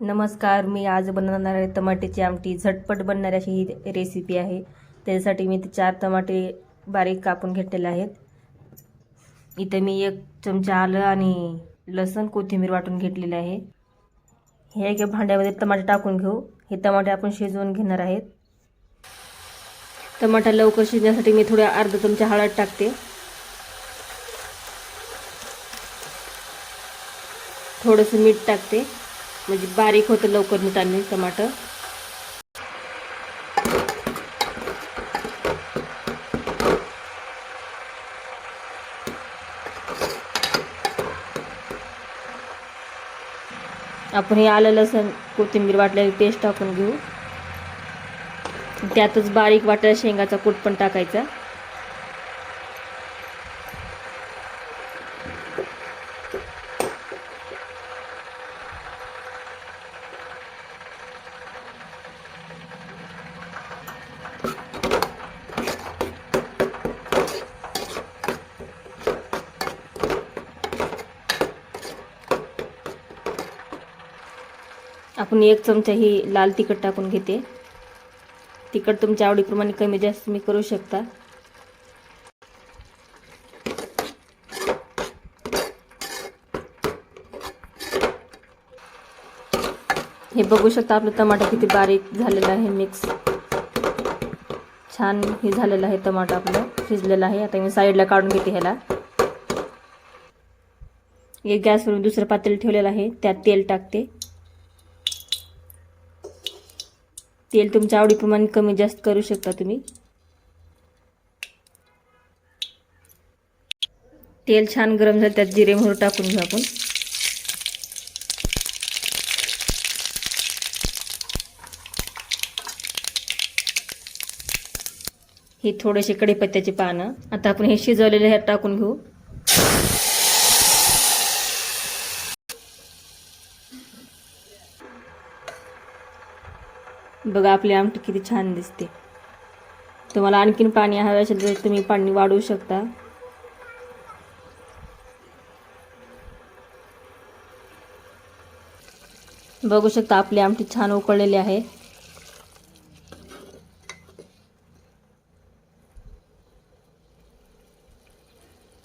नमस्कार मी आज बनवणार आहे टमाट्याची आमटी. झटपट बनणारी अशी ही रेसिपी आहे. त्याच्यासाठी मी ते चार टमाटे बारीक कापून घेतलेले आहेत. इथं मी एक चमचा आलं आणि लसण कोथिंबीर वाटून घेतलेले आहे. हे एका भांड्यामध्ये टमाटे टाकून घेऊ. हे टमाटे आपण शिजवून घेणार आहेत. टमाटा लवकर शिजण्यासाठी मी थोड्या अर्धा चमचा हळद टाकते. थोडंसं मीठ टाकते. म्हणजे बारीक होतं लवकर मिठाने टमाटर. आपण हे आलं लसण कोथिंबीर वाटलेली पेस्ट टाकून घेऊ. त्यातच बारीक वाटलेला शेंगाचा कूट पण टाकायचा. आपण एक चमचा ही लाल तिखट टाकून घेते. तिखट तुमच्या आवडीप्रमाणे कमी जास्त मी करू शकता. हे बघू शकता आपलं टमाटर किती बारीक झालेलं आहे मिक्स. छान हे झालेलं आहे टमाटर आपलं शिजलेलं आहे. आता मी साईडला काढून घेते ह्याला. हे गॅसवरून दुसरं पातेल ठेवलेलं आहे. त्यात तेल टाकते. तेल तुमच्या आवडीप्रमाणे कमी जास्त करू शकता तुम्ही. तेल छान गरम झालं त्यात जिरे मोहर टाकून घेऊ आपण. हे थोडेसे कढीपत्त्याचे पानं. आता आपण हे शिजवलेले ह्यात टाकून घेऊ. बघा आपली आमटी किती छान दिसते. तुम्हाला आणखीन पाणी हवे असेल तर तुम्ही पाणी वाढवू शकता. बघू शकता आपली आमटी छान उकळलेली आहे.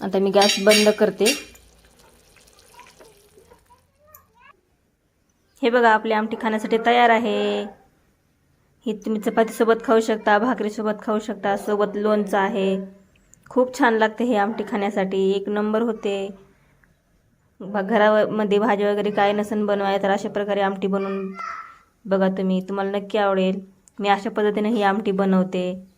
आता मी गॅस बंद करते. हे बघा आपली आमटी खाण्यासाठी तयार आहे. ही तुम्ही चपातीसोबत खाऊ शकता भाकरीसोबत खाऊ शकता सोबत लोणचं आहे. खूप छान लागते हे आमटी खाण्यासाठी. एक नंबर होते. घरामध्ये भाजी वगैरे काय नसन बनवाय तर अशा प्रकारे आमटी बनवून बघा तुम्ही. तुम्हाला नक्की आवडेल. मी अशा पद्धतीने ही आमटी बनवते.